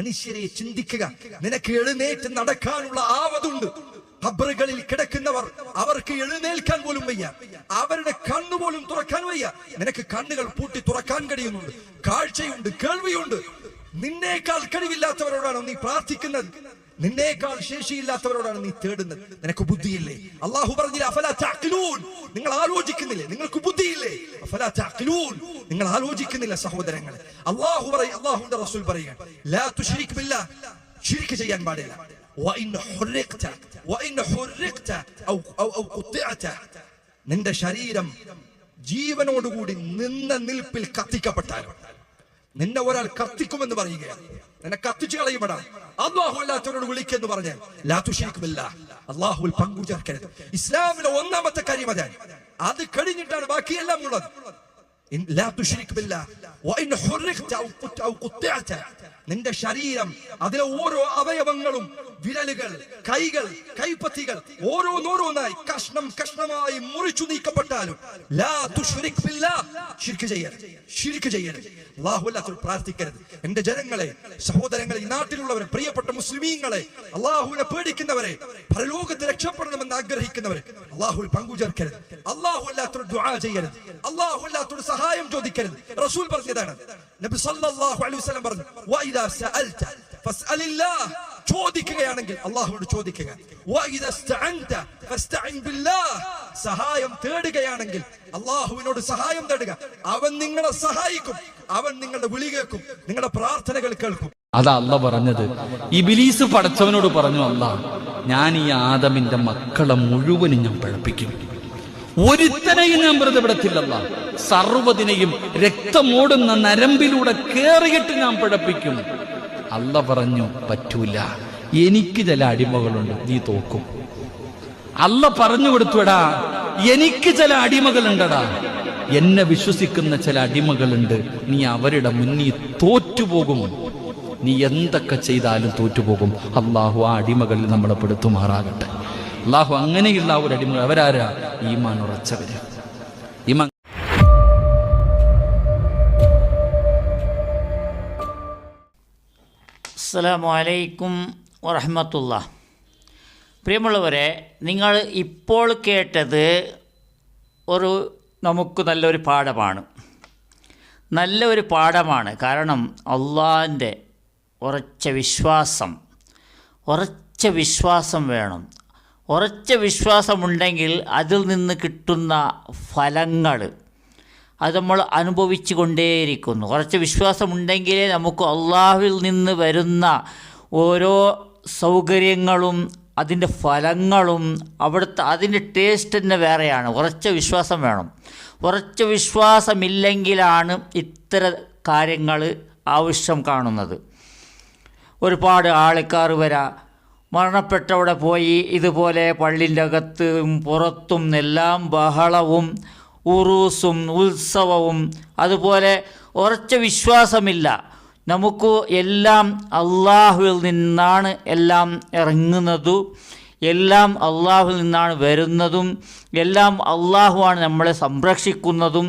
മനുഷ്യരെ ചിന്തിക്കുക. നിനക്ക് എഴുന്നേറ്റ് നടക്കാനുള്ള ആവതുണ്ട്. ഖബറുകളിൽ കിടക്കുന്നവർ അവർക്ക് എഴുന്നേൽക്കാൻ പോലും വയ്യ. അവരുടെ കണ്ണുപോലും തുറക്കാൻ വയ്യ. നിനക്ക് കണ്ണുകൾ പൂട്ടി തുറക്കാൻ കഴിയുന്നുണ്ട്. കാഴ്ചയുണ്ട് കേൾവിയുണ്ട്. നിന്നേക്കാൾ കഴിവില്ലാത്തവരോടാണ് നീ പ്രാർത്ഥിക്കുന്നത്? നിന്നേക്കാൾ ശേഷിയില്ലാത്തവരോടാണ് നീ തേടുന്നത് നിനക്ക് ബുദ്ധിയില്ലേ അള്ളാഹു പറഞ്ഞില്ല അഫലാ തഅഖിലൂൻ നിങ്ങൾ ആലോചിക്കുന്നില്ലേ നിങ്ങൾക്ക് ബുദ്ധിയില്ലേ അഫലാ തഅഖിലൂൻ നിങ്ങൾ ആലോചിക്കുന്നില്ല സഹോദരങ്ങളെ അള്ളാഹു പറയും അള്ളാഹുവിന്റെ റസൂൽ പറയുക ലാ തുശ്രിക് ബില്ലാഹ് ശിർക്ക് ചെയ്യാൻ പാടില്ല وإن حرقت وإن حرقت أو أو أو قطعت നിന്റെ ശരീരം ജീവനോടുകൂടി നിന്ന നിൽപ്പിൽ കത്തിക്കപ്പെട്ടാലും നിന്നെ ഒരാൾ കത്തിക്കുമെന്ന് പറയുകയാണ് നിന്നെ കത്തിച്ചു കളയുമെടാ. അള്ളാഹു അല്ലാത്തവരോട് വിളിക്കെന്ന് പറഞ്ഞാൽ ലാ തുശരീക് ബില്ലാഹ്. അള്ളാഹുവിൽ പങ്കു ചേർക്കരുത് ഇസ്ലാമിലെ ഒന്നാമത്തെ കാര്യം അതാണ് അത് കഴിഞ്ഞിട്ടാണ് ബാക്കിയെല്ലാം ഉള്ളത്. നിന്റെ ശരീരം അതിലെ ഓരോ അവയവങ്ങളും വിരലുകൾ കൈകൾ കൈപ്പത്തികൾ ഓരോന്നോരോന്നായി കഷ്ണം കഷ്ണമായി മുറിച്ചു നീക്കപ്പെട്ടാലും ലാ ബില്ലാ ചെയ്യരുത്. ശിർക്ക് ചെയ്യരുത്. അള്ളാഹു അല്ലാത്തവർ പ്രാർത്ഥിക്കരുത്. എന്റെ ജനങ്ങളെ സഹോദരങ്ങളെ ഈ നാട്ടിലുള്ളവരെ പ്രിയപ്പെട്ട മുസ്ലിമീങ്ങളെ അള്ളാഹുവിനെ പേടിക്കുന്നവരെ പരലോകത്ത് രക്ഷപ്പെടണമെന്ന് ആഗ്രഹിക്കുന്നവരെ പങ്കു പങ്കുചേർക്കരുത്. അള്ളാഹു അല്ലാത്തൊരു ദുആ ചെയ്യരുത്. അള്ളാഹു അല്ലാത്തൊരു സഹായം ചോദിക്കരുത്. റസൂൽ പറഞ്ഞതാണ് നബി സല്ലല്ലാഹു അലൈഹി വസല്ലം പറഞ്ഞു സഅൽത ഫസ്അലില്ലാഹ് ചോദിക്കുകയാണെങ്കിൽ അള്ളാഹുവോട് ചോദിക്കുക. സഹായം തേടുകയാണെങ്കിൽ അള്ളാഹുവിനോട് സഹായം തേടുക. അവൻ നിങ്ങളെ സഹായിക്കും. അവൻ നിങ്ങളുടെ വിളി കേൾക്കും. നിങ്ങളുടെ പ്രാർത്ഥനകൾ കേൾക്കും. അതാ അല്ല പറഞ്ഞത്. ഇബിലീസ് പടച്ചവനോട് പറഞ്ഞു അല്ല ഞാൻ ഈ ആദമിന്റെ മക്കളെ മുഴുവനും ഞാൻ പഴപ്പിക്കും. ഒരുത്തനെയും ഞാൻ വെറുതെ സർവതിനെയും രക്തമോടുന്ന നരമ്പിലൂടെ കേറിയിട്ട് ഞാൻ പിഴപ്പിക്കും. അല്ല പറഞ്ഞു പറ്റൂല. എനിക്ക് ചില അടിമകളുണ്ട്. നീ തോക്കും. അല്ല പറഞ്ഞു കൊടുത്തുടാ എനിക്ക് ചില അടിമകളുണ്ടടാ. എന്നെ വിശ്വസിക്കുന്ന ചില അടിമകളുണ്ട്. നീ അവരുടെ മുന്നിൽ തോറ്റുപോകും. നീ എന്തൊക്കെ ചെയ്താലും തോറ്റുപോകും. അള്ളാഹു ആ അടിമകളിൽ നമ്മളെ പെടുത്തുമാറാകട്ടെ. അള്ളാഹു അങ്ങനെയുള്ള ഒരു അടിമകൾ അവരാരാ? ഈമാൻ ഉറച്ചവര്. ഈമാൻ അസ്സലാമു അലൈക്കും വറഹമത്തുള്ള പ്രിയമുള്ളവരെ നിങ്ങൾ ഇപ്പോൾ കേട്ടത് ഒരു നമുക്ക് നല്ലൊരു പാഠമാണ്. നല്ലൊരു പാഠമാണ്. കാരണം അള്ളാഹിന്റെ ഉറച്ച വിശ്വാസം ഉറച്ച വിശ്വാസം വേണം. ഉറച്ച വിശ്വാസമുണ്ടെങ്കിൽ അതിൽ നിന്ന് കിട്ടുന്ന ഫലങ്ങൾ അത് നമ്മൾ അനുഭവിച്ചു കൊണ്ടേയിരിക്കുന്നു കുറച്ച് വിശ്വാസമുണ്ടെങ്കിലേ നമുക്ക് അള്ളാഹുവിൽ നിന്ന് വരുന്ന ഓരോ സൗകര്യങ്ങളും അതിന്റെ ഫലങ്ങളും അവിടുത്തെ അതിന്റെ ടേസ്റ്റ് തന്നെ വേറെയാണ്. കുറച്ച് വിശ്വാസം വേണം. കുറച്ച് വിശ്വാസമില്ലെങ്കിലാണ് ഇത്തരം കാര്യങ്ങൾ ആവശ്യം കാണുന്നത്. ഒരുപാട് ആൾക്കാർ വരാ മരണപ്പെട്ടവിടെ പോയി ഇതുപോലെ പള്ളിന്റെ അകത്തും പുറത്തും എല്ലാം ബഹളവും ഉറൂസും ഉത്സവവും. അതുപോലെ ഉറച്ച വിശ്വാസമില്ല. നമുക്ക് എല്ലാം അള്ളാഹുവിൽ നിന്നാണ് എല്ലാം ഇറങ്ങുന്നതും എല്ലാം അള്ളാഹുവിൽ നിന്നാണ് വരുന്നതും എല്ലാം അള്ളാഹുവാണ് നമ്മളെ സംരക്ഷിക്കുന്നതും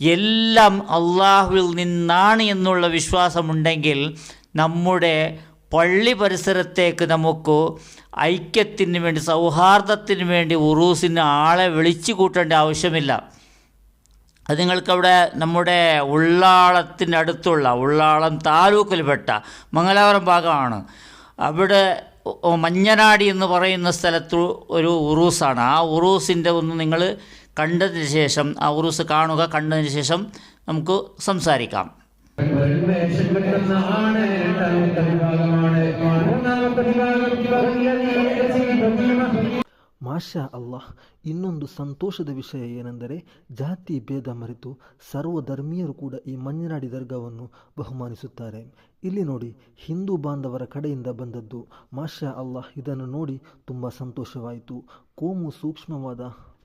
എല്ലാം അള്ളാഹുവിൽ നിന്നാണ് എന്നുള്ള വിശ്വാസമുണ്ടെങ്കിൽ നമ്മുടെ പള്ളി പരിസരത്തേക്ക് നമുക്ക് ഐക്യത്തിന് വേണ്ടി സൗഹാർദ്ദത്തിന് വേണ്ടി ഉറൂസിന് ആളെ വിളിച്ചു കൂട്ടേണ്ട ആവശ്യമില്ല. അത് നിങ്ങൾക്കവിടെ നമ്മുടെ ഉള്ളാളത്തിന്റെ അടുത്തുള്ള ഉള്ളാളം താലൂക്കിൽപ്പെട്ട മംഗലാപുരം ഭാഗമാണ്. അവിടെ മഞ്ഞനാടി എന്ന് പറയുന്ന സ്ഥലത്ത് ഒരു ഉറൂസാണ്. ആ ഉറൂസിന്റെ ഒന്ന് നിങ്ങൾ കണ്ടതിന് ശേഷം ആ ഉറൂസ് കാണുക കണ്ടതിന് ശേഷം നമുക്ക് സംസാരിക്കാം. ಮಾಷಾ ಅಲ್ಲಾಹ್ ಇನ್ನೊಂದು ಸಂತೋಷದ ವಿಷಯ ಏನೆಂದರೆ, ಜಾತಿ ಭೇದ ಮರೆತು ಸರ್ವಧರ್ಮೀಯರು ಕೂಡ ಈ ಮಂಜನಾಡಿ ದರ್ಗಾವನ್ನು ಬಹುಮಾನಿಸುತ್ತಾರೆ. ಇಲ್ಲಿ ನೋಡಿ, ಹಿಂದೂ ಬಾಂಧವರ ಕಡೆಯಿಂದ ಬಂದದ್ದು. ಮಾಷಾ ಅಲ್ಲಾಹ್ ಇದನ್ನು ನೋಡಿ ತುಂಬ ಸಂತೋಷವಾಯಿತು. ಕೋಮು ಸೂಕ್ಷ್ಮವಾದ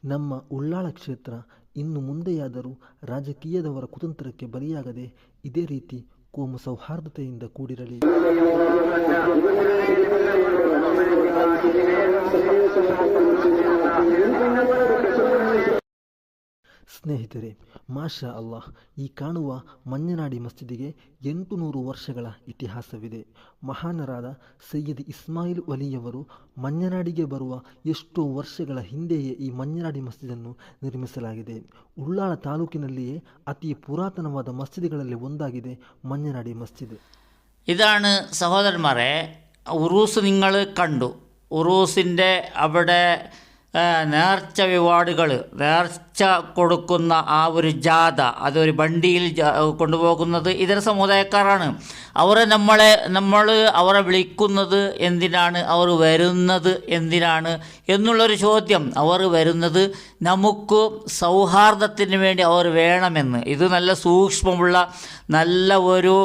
ನಮ್ಮ ಉಳ್ಳಾಳ ಕ್ಷೇತ್ರ ಇನ್ನು ಮುಂದೆಯಾದರೂ ರಾಜಕೀಯದವರ ಕುತಂತ್ರಕ್ಕೆ ಬಲಿಯಾಗದೆ ಇದೇ ರೀತಿ ಕೋಮು ಸೌಹಾರ್ದತೆಯಿಂದ ಕೂಡಿರಲಿ. ಸ್ನೇಹಿತರೆ ಮಾಷಾ ಅಲ್ಲಾಹ್ ಈ ಕಾಣುವ ಮಂಜನಾಡಿ ಮಸೀದಿಗೆ ಎಂಟು ನೂರು ವರ್ಷಗಳ ಇತಿಹಾಸವಿದೆ. ಮಹಾನರಾದ ಸೈಯದ್ ಇಸ್ಮಾಯಿಲ್ ವಲಿಯವರು ಮಂಜನಾಡಿಗೆ ಬರುವ ಎಷ್ಟೋ ವರ್ಷಗಳ ಹಿಂದೆಯೇ ಈ ಮಂಜನಾಡಿ ಮಸೀದಿಯನ್ನು ನಿರ್ಮಿಸಲಾಗಿದೆ. ಉಳ್ಳಾಳ ತಾಲೂಕಿನಲ್ಲಿಯೇ ಅತಿ ಪುರಾತನವಾದ ಮಸೀದಿಗಳಲ್ಲಿ ಒಂದಾಗಿದೆ ಮಂಜನಾಡಿ ಮಸ್ಜಿದ್. മസ്ജിദ് ಸಹೋದರ സഹോദരന്മാരെ ഉറൂസ് ನಿಂಗಳು ಕಂಡು ഉറൂസിൻ്റെ ಅವಡೆ നേർച്ച വിവാടുകൾ നേർച്ച കൊടുക്കുന്ന ആ ഒരു ജാഥ അതൊരു വണ്ടിയിൽ കൊണ്ടുപോകുന്നത് ഇതര സമുദായക്കാരാണ്. അവരെ നമ്മളെ നമ്മൾ അവരെ വിളിക്കുന്നത് എന്തിനാണ്? അവർ വരുന്നത് എന്തിനാണ്? എന്നുള്ളൊരു ചോദ്യം അവർ വരുന്നത് നമുക്ക് സൗഹാർദ്ദത്തിന് വേണ്ടി അവർ വേണമെന്ന്. ഇത് നല്ല സൂക്ഷ്മമുള്ള നല്ല ഒരു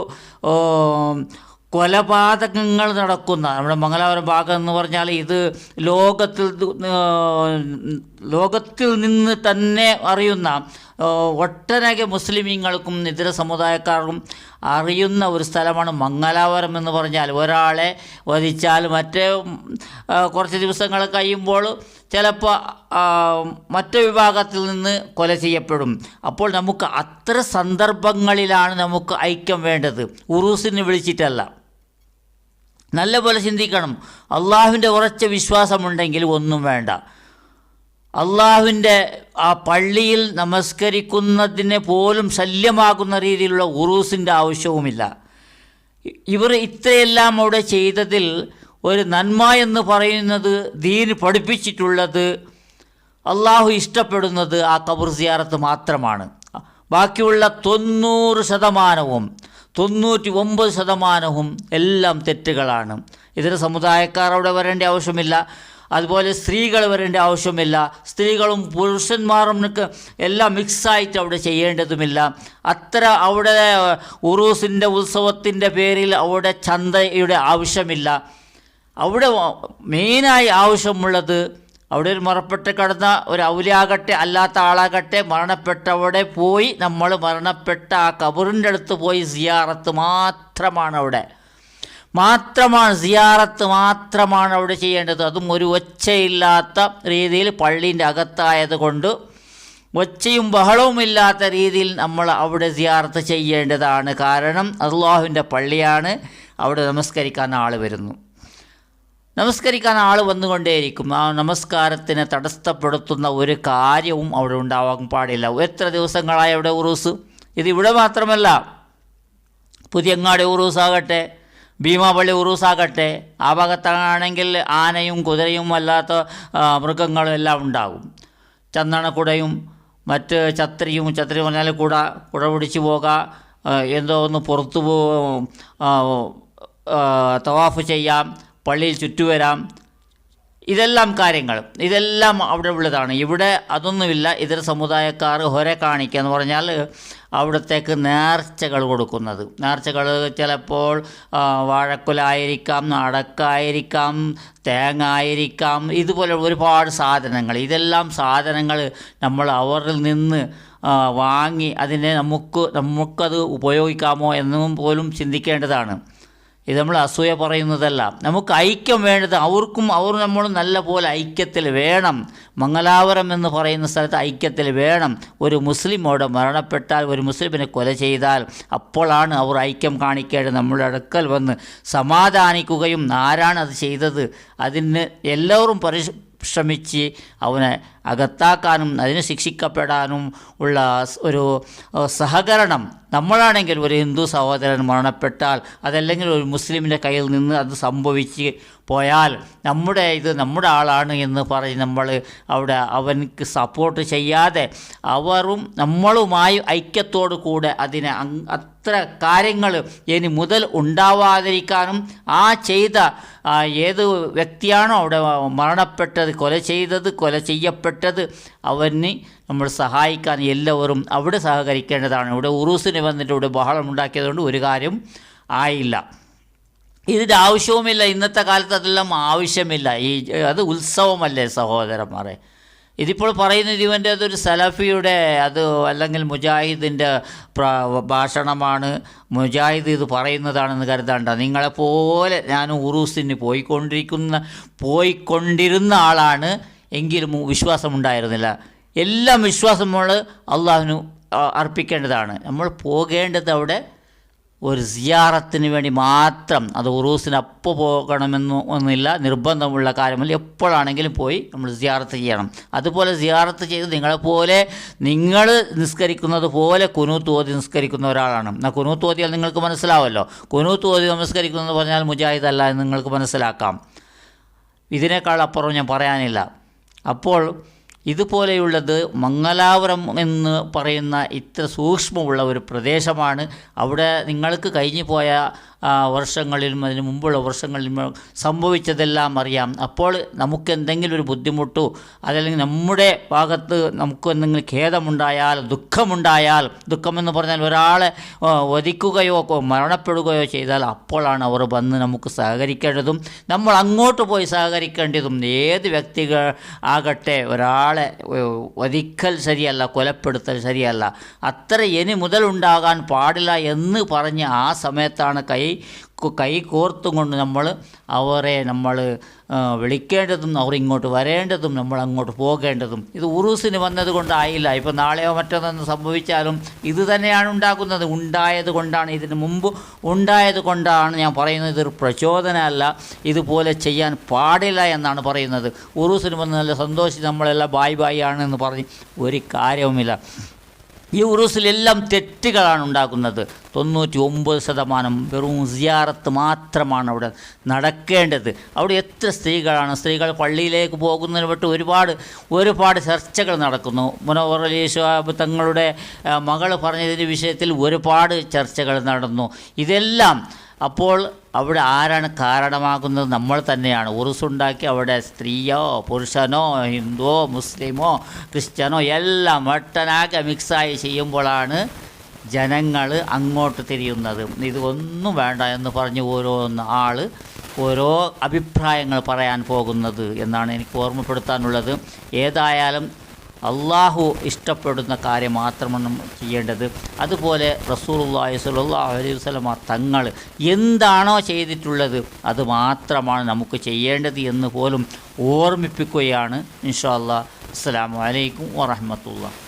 കൊലപാതകങ്ങൾ നടക്കുന്ന നമ്മുടെ മംഗലാപുരം ഭാഗം എന്ന് പറഞ്ഞാൽ ഇത് ലോകത്തിൽ ലോകത്തിൽ നിന്ന് തന്നെ അറിയുന്ന ഒട്ടനകെ മുസ്ലിമീങ്ങൾക്കും ഇതര സമുദായക്കാർക്കും അറിയുന്ന ഒരു സ്ഥലമാണ് മംഗലാപുരം എന്ന് പറഞ്ഞാൽ. ഒരാളെ വധിച്ചാൽ മറ്റേ കുറച്ച് ദിവസങ്ങൾ കഴിയുമ്പോൾ ചിലപ്പോൾ മറ്റു വിഭാഗത്തിൽ നിന്ന് കൊല ചെയ്യപ്പെടും. അപ്പോൾ നമുക്ക് അത്ര സന്ദർഭങ്ങളിലാണ് നമുക്ക് ഐക്യം വേണ്ടത്. ഉറൂസിന് വിളിച്ചിട്ടല്ല. നല്ലപോലെ ചിന്തിക്കണം. അള്ളാഹുവിന്റെ ഉറച്ച വിശ്വാസമുണ്ടെങ്കിൽ ഒന്നും വേണ്ട. അള്ളാഹുവിന്റെ ആ പള്ളിയിൽ നമസ്കരിക്കുന്നതിനെ പോലും ശല്യമാകുന്ന രീതിയിലുള്ള ഉറൂസിന്റെ ആവശ്യവുമില്ല. ഇവർ ഇത്രയെല്ലാം അവിടെ ചെയ്തതിൽ ഒരു നന്മ എന്ന് പറയുന്നത് ദീൻ പഠിപ്പിച്ചിട്ടുള്ളത് അള്ളാഹു ഇഷ്ടപ്പെടുന്നത് ആ കബർ സിയാറത്ത് മാത്രമാണ്. ബാക്കിയുള്ള തൊണ്ണൂറ് ശതമാനവും തൊണ്ണൂറ്റി ഒമ്പത് ശതമാനവും എല്ലാം തെറ്റുകളാണ്. ഇതര സമുദായക്കാർ അവിടെ വരേണ്ട ആവശ്യമില്ല. അതുപോലെ സ്ത്രീകൾ വരേണ്ട ആവശ്യമില്ല. സ്ത്രീകളും പുരുഷന്മാരും എല്ലാം മിക്സായിട്ട് അവിടെ ചെയ്യേണ്ടതുമില്ല. അത്ര അവിടെ ഉറൂസിന്റെ ഉത്സവത്തിന്റെ പേരിൽ അവിടെ ചന്തയുടെ ആവശ്യമില്ല. അവിടെ മെയിനായി ആവശ്യമുള്ളത് അവിടെ ഒരു മറപ്പെട്ട് കിടന്ന ഒരു ഔലിയാകട്ടെ അല്ലാത്ത ആളാകട്ടെ മരണപ്പെട്ടവിടെ പോയി നമ്മൾ മരണപ്പെട്ട ആ കബറിന്റെ അടുത്ത് പോയി സിയാറത്ത് മാത്രമാണ് അവിടെ. മാത്രമാണ് സിയാറത്ത് മാത്രമാണ് അവിടെ ചെയ്യേണ്ടത്. അതും ഒരു ഒച്ചയില്ലാത്ത രീതിയിൽ പള്ളീന്റെ അകത്തായത് കൊണ്ട് ഒച്ചയും ബഹളവും ഇല്ലാത്ത രീതിയിൽ നമ്മൾ അവിടെ സിയാറത്ത് ചെയ്യേണ്ടതാണ്. കാരണം അള്ളാഹുവിന്റെ പള്ളിയാണ് അവിടെ നമസ്കരിക്കാൻ ആൾ വരുന്നു. നമസ്കരിക്കാൻ ആൾ വന്നുകൊണ്ടേയിരിക്കും. ആ നമസ്കാരത്തിനെ തടസ്സപ്പെടുത്തുന്ന ഒരു കാര്യവും അവിടെ ഉണ്ടാവാൻ പാടില്ല. എത്ര ദിവസങ്ങളായി അവിടെ ഉറൂസ്? ഇത് ഇവിടെ മാത്രമല്ല. പുതിയങ്ങാടി ഉറൂസാകട്ടെ ഭീമാപള്ളി ഉറൂസാകട്ടെ ആ ഭാഗത്താണെങ്കിൽ ആനയും കുതിരയും അല്ലാത്ത മൃഗങ്ങളും എല്ലാം ഉണ്ടാകും. ചന്ദനക്കുടയും മറ്റ് ഛത്രിയും ഛത്രി പറഞ്ഞാൽ കുട കുട പിടിച്ചു പോകുക എന്തോ ഒന്ന് പുറത്തു തവാഫ് ചെയ്യാം പള്ളിയിൽ ചുറ്റുവരാം. ഇതെല്ലാം കാര്യങ്ങൾ ഇതെല്ലാം അവിടെ ഉള്ളതാണ്. ഇവിടെ അതൊന്നുമില്ല. ഇതര സമുദായക്കാർ ഹൊര കാണിക്കുക എന്ന് പറഞ്ഞാൽ അവിടത്തേക്ക് നേർച്ചകൾ കൊടുക്കുന്നത്. നേർച്ചകൾ ചിലപ്പോൾ വാഴക്കുലായിരിക്കാം അടക്കായിരിക്കാം തേങ്ങ ആയിരിക്കാം ഇതുപോലെ ഒരുപാട് സാധനങ്ങൾ. ഇതെല്ലാം സാധനങ്ങൾ നമ്മൾ അവരിൽ നിന്ന് വാങ്ങി അതിനെ നമുക്ക് നമുക്കത് ഉപയോഗിക്കാമോ എന്നും പോലും ചിന്തിക്കേണ്ടതാണ്. ഇത് നമ്മൾ അസൂയ പറയുന്നതല്ല. നമുക്ക് ഐക്യം വേണ്ടത് അവർക്കും അവർ നമ്മൾ നല്ല പോലെ ഐക്യത്തിൽ വേണം. മംഗലാപുരം എന്ന് പറയുന്ന സ്ഥലത്ത് ഐക്യത്തിൽ വേണം. ഒരു മുസ്ലിം അവിടെ മരണപ്പെട്ടാൽ ഒരു മുസ്ലിമിനെ കൊല ചെയ്താൽ അപ്പോഴാണ് അവർ ഐക്യം കാണിക്കേണ്ടത്. നമ്മുടെ അടുക്കൽ വന്ന് സമാധാനിക്കുകയും ആരാണ് അത് ചെയ്തത്? അതിന് എല്ലാവരും പരിശ്രമിച്ച് അവനെ അകത്താക്കാനും അതിന് ശിക്ഷിക്കപ്പെടാനും ഉള്ള ഒരു സഹകരണം നമ്മളാണെങ്കിൽ ഒരു ഹിന്ദു സഹോദരൻ മരണപ്പെട്ടാൽ അതല്ലെങ്കിൽ ഒരു മുസ്ലിമിന്റെ കയ്യിൽ നിന്ന് അത് സംഭവിച്ച് പോയാൽ നമ്മുടെ ഇത് നമ്മുടെ ആളാണ് എന്ന് പറഞ്ഞ് നമ്മൾ അവിടെ അവനക്ക് സപ്പോർട്ട് ചെയ്യാതെ അവരും നമ്മളുമായി ഐക്യത്തോടു കൂടെ അതിനെ അത്ര കാര്യങ്ങൾ ഇനി മുതൽ ഉണ്ടാവാതിരിക്കാനും ആ ചെയ്ത ഏത് വ്യക്തിയാണോ അവിടെ മരണപ്പെട്ടത് കൊല ചെയ്തത് കൊല ചെയ്യപ്പെട്ടത് അവന് നമ്മൾ സഹായിക്കാൻ എല്ലാവരും അവിടെ സഹകരിക്കേണ്ടതാണ്. ഇവിടെ ഉറൂസിന് വന്നിട്ട് ഇവിടെ ബഹളം ഉണ്ടാക്കിയതുകൊണ്ട് ഒരു കാര്യം ആയില്ല. ഇതിന്റെ ആവശ്യവുമില്ല. ഇന്നത്തെ കാലത്ത് അതെല്ലാം ആവശ്യമില്ല. ഈ അത് ഉത്സവമല്ലേ സഹോദരന്മാരെ? ഇതിപ്പോൾ പറയുന്നത് ഇവന്റെ അതൊരു സലഫിയുടെ അത് അല്ലെങ്കിൽ മുജാഹിദിന്റെ ഭാഷണമാണ്. മുജാഹിദ് ഇത് പറയുന്നതാണെന്ന് കരുതണ്ട. നിങ്ങളെപ്പോലെ ഞാൻ ഉറൂസിന് പോയിക്കൊണ്ടിരിക്കുന്ന പോയിക്കൊണ്ടിരുന്ന ആളാണ് എങ്കിലും വിശ്വാസമുണ്ടായിരുന്നില്ല. എല്ലാം വിശ്വാസം നമ്മൾ അള്ളാഹുവിന് അർപ്പിക്കേണ്ടതാണ്. നമ്മൾ പോകേണ്ടത് അവിടെ ഒരു സിയാറത്തിന് വേണ്ടി മാത്രം അത് ഉറൂസിന് അപ്പോൾ പോകണമെന്ന് ഒന്നുമില്ല നിർബന്ധമുള്ള കാര്യമല്ല. എപ്പോഴാണെങ്കിലും പോയി നമ്മൾ സിയാറത്ത് ചെയ്യണം. അതുപോലെ സിയാറത്ത് ചെയ്ത് നിങ്ങളെപ്പോലെ നിങ്ങൾ നിസ്കരിക്കുന്നത് പോലെ കുനൂത്ത് ഓതി നിസ്കരിക്കുന്ന ഒരാളാണ്. എന്നാൽ കുനൂത്ത് ഓതിയാൽ നിങ്ങൾക്ക് മനസ്സിലാവല്ലോ. കുനൂത്ത് ഓതി നമസ്കരിക്കുന്നത് പറഞ്ഞാൽ മുജാഹിദ് അല്ല എന്ന് നിങ്ങൾക്ക് മനസ്സിലാക്കാം. ഇതിനേക്കാൾ അപ്പുറം ഞാൻ പറയാനില്ല. അപ്പോൾ ഇതുപോലെയുള്ളത് മംഗലാപുരം എന്ന് പറയുന്ന ഇത്ര സൂക്ഷ്മമുള്ള ഒരു പ്രദേശമാണ്. അവിടെ നിങ്ങൾക്ക് കഴിഞ്ഞു പോയ വർഷങ്ങളിലും അതിന് മുമ്പുള്ള വർഷങ്ങളിലും സംഭവിച്ചതെല്ലാം അറിയാം. അപ്പോൾ നമുക്ക് എന്തെങ്കിലും ഒരു ബുദ്ധിമുട്ടോ അതല്ലെങ്കിൽ നമ്മുടെ ഭാഗത്ത് നമുക്ക് എന്തെങ്കിലും ഖേദമുണ്ടായാൽ ദുഃഖമുണ്ടായാൽ ദുഃഖമെന്ന് പറഞ്ഞാൽ ഒരാളെ വധിക്കുകയോ മരണപ്പെടുകയോ ചെയ്താൽ അപ്പോഴാണ് അവർ വന്ന് നമുക്ക് സഹകരിക്കേണ്ടതും നമ്മൾ അങ്ങോട്ട് പോയി സഹകരിക്കേണ്ടതും. ഏത് വ്യക്തികൾ ആകട്ടെ ഒരാളെ വധിക്കൽ ശരിയല്ല കൊലപ്പെടുത്തൽ ശരിയല്ല. അത്ര ഇനി മുതലുണ്ടാകാൻ പാടില്ല എന്ന് പറഞ്ഞ് ആ സമയത്താണ് കൈ കു- കോർത്തും കൊണ്ട് നമ്മൾ അവരെ നമ്മൾ വിളിക്കേണ്ടതും അവർ ഇങ്ങോട്ട് വരേണ്ടതും നമ്മൾ അങ്ങോട്ട് പോകേണ്ടതും. ഇത് ഉറൂസിന് വന്നത് കൊണ്ടായില്ല ഇപ്പോൾ നാളെയോ മറ്റൊന്നൊന്ന് സംഭവിച്ചാലും ഇത് തന്നെയാണ് ഉണ്ടാക്കുന്നത് ഉണ്ടായത് കൊണ്ടാണ് ഇതിന് മുമ്പ് ഉണ്ടായത് കൊണ്ടാണ് ഞാൻ പറയുന്നത്. ഇതൊരു പ്രചോദനമല്ല ഇതുപോലെ ചെയ്യാൻ പാടില്ല എന്നാണ് പറയുന്നത്. ഉറൂസിന് വന്ന് നല്ല സന്തോഷിച്ച് നമ്മളെല്ലാം ബായ് ബായ് ആണെന്ന് പറഞ്ഞ് ഒരു കാര്യവുമില്ല. ഈ ഉറൂസിലെല്ലാം തെറ്റുകളാണ് ഉണ്ടാക്കുന്നത്. തൊണ്ണൂറ്റി ഒമ്പത് ശതമാനം വെറും സിയാറത്ത് മാത്രമാണ് അവിടെ നടക്കേണ്ടത്. അവിടെ എത്ര സ്ത്രീകളാണ്? സ്ത്രീകൾ പള്ളിയിലേക്ക് പോകുന്നതിന് വിട്ട് ഒരുപാട് ഒരുപാട് ചർച്ചകൾ നടക്കുന്നു. മുനവർ അലി തങ്ങളുടെ മകൾ പറഞ്ഞതിന്റെ വിഷയത്തിൽ ഒരുപാട് ചർച്ചകൾ നടന്നു. ഇതെല്ലാം അപ്പോൾ അവിടെ ആരാണ് കാരണമാകുന്നത്? നമ്മൾ തന്നെയാണ്. ഉറുസുണ്ടാക്കി അവിടെ സ്ത്രീയോ പുരുഷനോ ഹിന്ദുവോ മുസ്ലിമോ ക്രിസ്ത്യനോ എല്ലാം ഒട്ടനാകെ മിക്സായി ചെയ്യുമ്പോഴാണ് ജനങ്ങൾ അങ്ങോട്ട് തിരിയുന്നത്. ഇതൊന്നും വേണ്ട എന്ന് പറഞ്ഞ് ഓരോന്ന് ആൾ ഓരോ അഭിപ്രായങ്ങൾ പറയാൻ പോകുന്നത് എന്നാണ് എനിക്ക് ഓർമ്മപ്പെടുത്താനുള്ളത്. ഏതായാലും അള്ളാഹു ഇഷ്ടപ്പെടുന്ന കാര്യം മാത്രമാണ് ചെയ്യേണ്ടത്. അതുപോലെ റസൂലുള്ളാഹി സ്വല്ലല്ലാഹു അലൈഹി വസല്ലമ തങ്ങൾ എന്താണോ ചെയ്തിട്ടുള്ളത് അത് മാത്രമാണ് നമുക്ക് ചെയ്യേണ്ടത് എന്ന് പോലും ഓർമ്മിപ്പിക്കുകയാണ്. ഇൻഷാ അല്ലാ അസ്സലാമു അലൈക്കും വറഹ്മത്തുള്ളാഹി.